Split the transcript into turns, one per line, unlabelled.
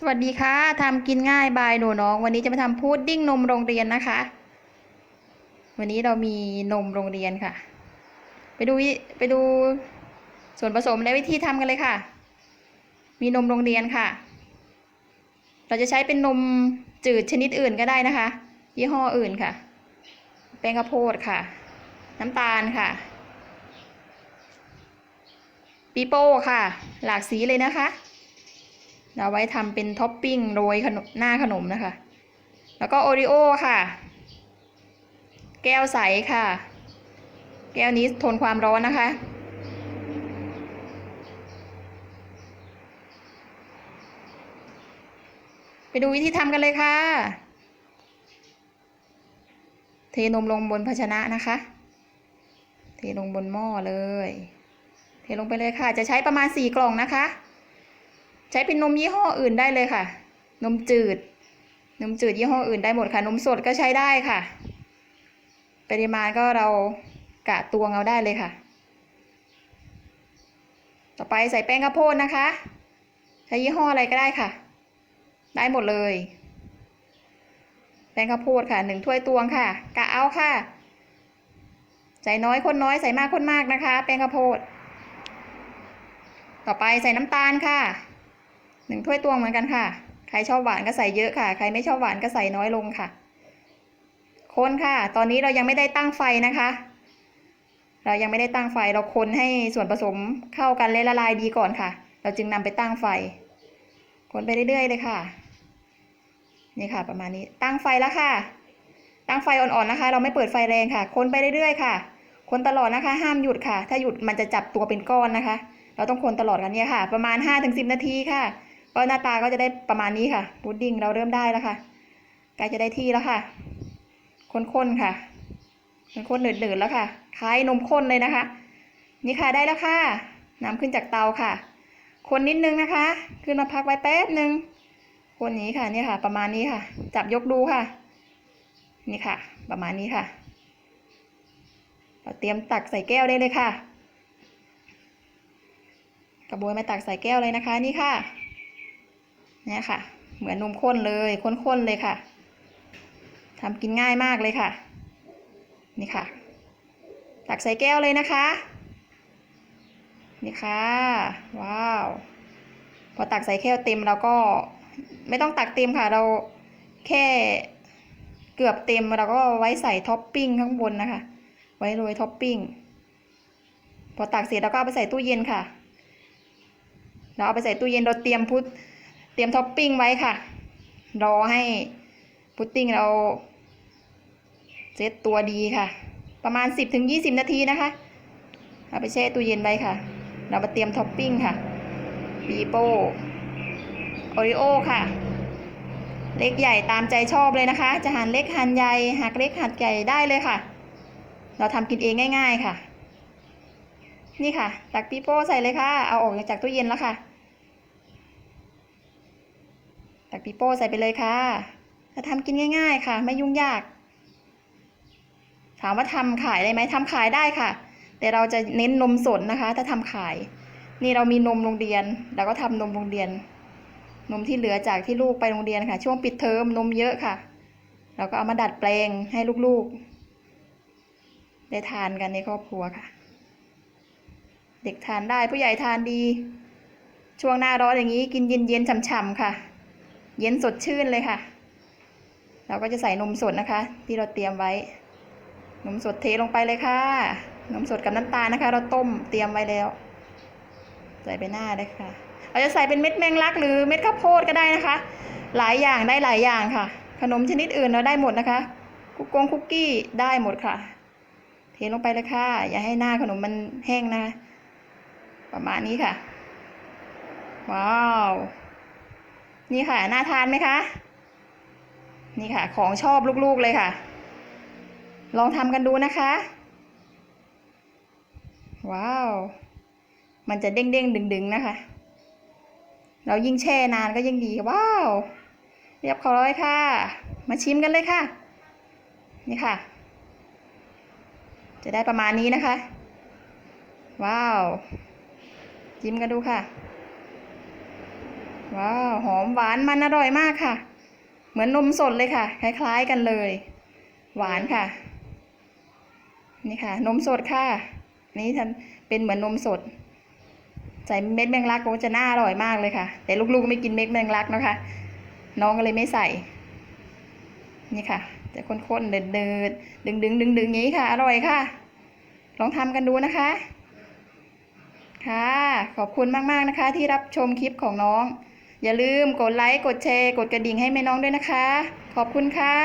สวัสดีค่ะทำกินง่ายบายหนูน้อง วันนี้จะมาทำพุดดิ้งนมโรงเรียนนะคะ วันนี้เรามีนมโรงเรียนค่ะ ไปดูไปดูส่วนผสมและวิธีทำกันเลยค่ะ มีนมโรงเรียนค่ะ เราจะใช้เป็นนมจืดชนิดอื่นก็ได้นะคะ ยี่ห้ออื่นค่ะ แป้งข้าวโพดค่ะ น้ำตาลค่ะปีโป้ค่ะ หลากสีเลยนะคะ เราไว้ทำเป็นท็อปปิ้งโรยขนมหน้าขนมนะคะ แล้วก็โอริโอค่ะ แก้วใสค่ะ แก้วนี้ทนความร้อนนะคะ ไปดูวิธีทำกันเลยค่ะ เทนมลงบนภาชนะนะคะ เทลงบนหม้อเลย เทลงไปเลยค่ะ จะใช้ประมาณสี่กล่องนะคะ ใช้เป็นนมยี่ห้ออื่นได้เลยค่ะ นมจืด นมจืดยี่ห้ออื่นได้หมดค่ะ นมสดก็ใช้ได้ค่ะ ปริมาณก็เรากะตวงเอาได้เลยค่ะ ต่อไปใส่แป้งข้าวโพดนะคะ ใช้ยี่ห้ออะไรก็ได้ค่ะ ได้หมดเลย แป้งข้าวโพดค่ะหนึ่งถ้วยตวงค่ะ กะเอาค่ะ ใส่น้อยคนน้อยใส่มากคนมากนะคะ แป้งข้าวโพด ต่อไปใส่น้ำตาลค่ะ หนึ่งถ้วยตวงเหมือนกันค่ะ ใครชอบหวานก็ใส่เยอะค่ะ ใครไม่ชอบหวานก็ใส่น้อยลงค่ะ คนค่ะ ตอนนี้เรายังไม่ได้ตั้งไฟนะคะ เรายังไม่ได้ตั้งไฟ เราคนให้ส่วนผสมเข้ากันและละลายดีก่อนค่ะ เราจึงนำไปตั้งไฟ คนไปเรื่อยๆเลยค่ะ นี่ค่ะ ประมาณนี้ ตั้งไฟแล้วค่ะ ตั้งไฟอ่อนๆนะคะ เราไม่เปิดไฟแรงค่ะ คนไปเรื่อยๆค่ะ คนตลอดนะคะ ห้ามหยุดค่ะ ถ้าหยุดมันจะจับตัวเป็นก้อนนะคะ เราต้องคนตลอดกันเนี่ยค่ะ ประมาณ5-10ถึงนาทีค่ะ ก็หน้าตาก็จะได้ประมาณนี้ค่ะพุดดิ้งเราเริ่มได้แล้วค่ะใกล้จะได้ที่แล้วค่ะข้นๆค่ะข้นๆหนืดๆแล้วค่ะคล้ายนมข้นเลยนะคะ นี่ค่ะได้แล้วค่ะนำขึ้นจากเตาค่ะ คนนิดนึงนะคะ ขึ้นมาพักไว้แป๊บนึงคนนี้ค่ะเนี่ยค่ะ ประมาณนี้ค่ะ จับยกดูค่ะ นี่ค่ะ ประมาณนี้ค่ะ เราเตรียมตักใส่แก้วได้เลยค่ะ กระบวยมาตักใส่แก้วเลยนะคะ นี่ค่ะ เนี่ยค่ะ เหมือนนมข้นเลยข้นๆเลยค่ะทำกินง่ายมากเลยค่ะ นี่ค่ะ ตักใส่แก้วเลยนะคะ นี่ค่ะ ว้าว พอตักใส่แก้วเต็มเราก็ไม่ต้องตักเต็มค่ะ เราแค่เกือบเต็มเราก็ไว้ใส่ท็อปปิ้งข้างบนนะคะ ไว้โรยท็อปปิ้ง พอตักเสร็จเราก็เอาไปใส่ตู้เย็นค่ะ เราเอาไปใส่ตู้เย็นเราเตรียมพุท เตรียมท็อปปิ้งไว้ค่ะ รอให้พุดดิ้งเราเซตตัวดีค่ะ ประมาณ 10-20ถึง20 นาทีนะคะเอาไปแช่ตู้เย็นไว้ค่ะ เรามาเตรียมท็อปปิ้งค่ะปีโป้โอริโอค่ะ เล็กใหญ่ตามใจชอบเลยนะคะ จะหั่นเล็กหั่นใหญ่หักเล็กหักใหญ่ได้เลยค่ะ เราทำกินเองง่าย ๆค่ะ นี่ค่ะ ตักปีโป้ใส่เลยค่ะ เอาออกจากตู้เย็นแล้วค่ะ ตักปีโป้ใส่ไปเลยค่ะจะทำกินง่าย ๆ ค่ะ ไม่ยุ่งยาก ถามว่าทำขายได้ไหมทำขายได้ค่ะ แต่เราจะเน้นนมสดนะคะ ถ้าทำขาย นี่เรามีนมโรงเรียนเราก็ทำนมโรงเรียน นมที่เหลือจากที่ลูกไปโรงเรียนค่ะ ช่วงปิดเทอมนมเยอะค่ะ เราก็เอามาดัดแปลงให้ลูกๆ ได้ทานกันในครอบครัวค่ะ เด็กทานได้ผู้ใหญ่ทานดี ช่วงหน้าร้อนอย่างนี้กินเย็นๆฉ่ำๆค่ะ เย็นสดชื่นเลยค่ะ เราก็จะใส่นมสดนะคะ ที่เราเตรียมไว้ นมสดเทลงไปเลยค่ะ นมสดกับน้ำตาลนะคะ เราต้มเตรียมไว้แล้ว ใส่ไปหน้าเลยค่ะ เราจะใส่เป็นเม็ดแมงลักหรือเม็ดข้าวโพดก็ได้นะคะ หลายอย่างได้หลายอย่างค่ะ ขนมชนิดอื่นเราได้หมดนะคะคุกกงคุกกี้ได้หมดค่ะ เทลงไปเลยค่ะ อย่าให้หน้าขนมมันแห้งนะคะประมาณนี้ค่ะ ว้าว นี่ค่ะ น่าทานไหมคะ นี่ค่ะ ของชอบลูกๆเลยค่ะ ลองทำกันดูนะคะ ว้าว มันจะเด้งๆดึงๆนะคะ เรายิ่งแช่นานก็ยิ่งดี ว้าว เรียบร้อยค่ะ มาชิมกันเลยค่ะ นี่ค่ะ จะได้ประมาณนี้นะคะ ว้าว ชิมกันดูค่ะ ว้าวหอมหวานมันอร่อยมากค่ะ เหมือนนมสดเลยค่ะ คล้ายๆกันเลย หวานค่ะ นี่ค่ะ นมสดค่ะ นี่ทำเป็นเหมือนนมสด ใส่เม็ดแมงลักก็จะน่าอร่อยมากเลยค่ะ แต่ลูกๆไม่กินเม็ดแมงลักนะคะ น้องก็เลยไม่ใส่ นี่ค่ะ จะข้นๆเดินๆดึงๆดึงๆอย่างนี้ค่ะ อร่อยค่ะ ลองทำกันดูนะคะค่ะ ขอบคุณมาก ๆ นะคะที่รับชมคลิปของน้อง อย่าลืมกดไลค์ กดแชร์ กดกระดิ่งให้แม่น้องด้วยนะคะ ขอบคุณค่ะ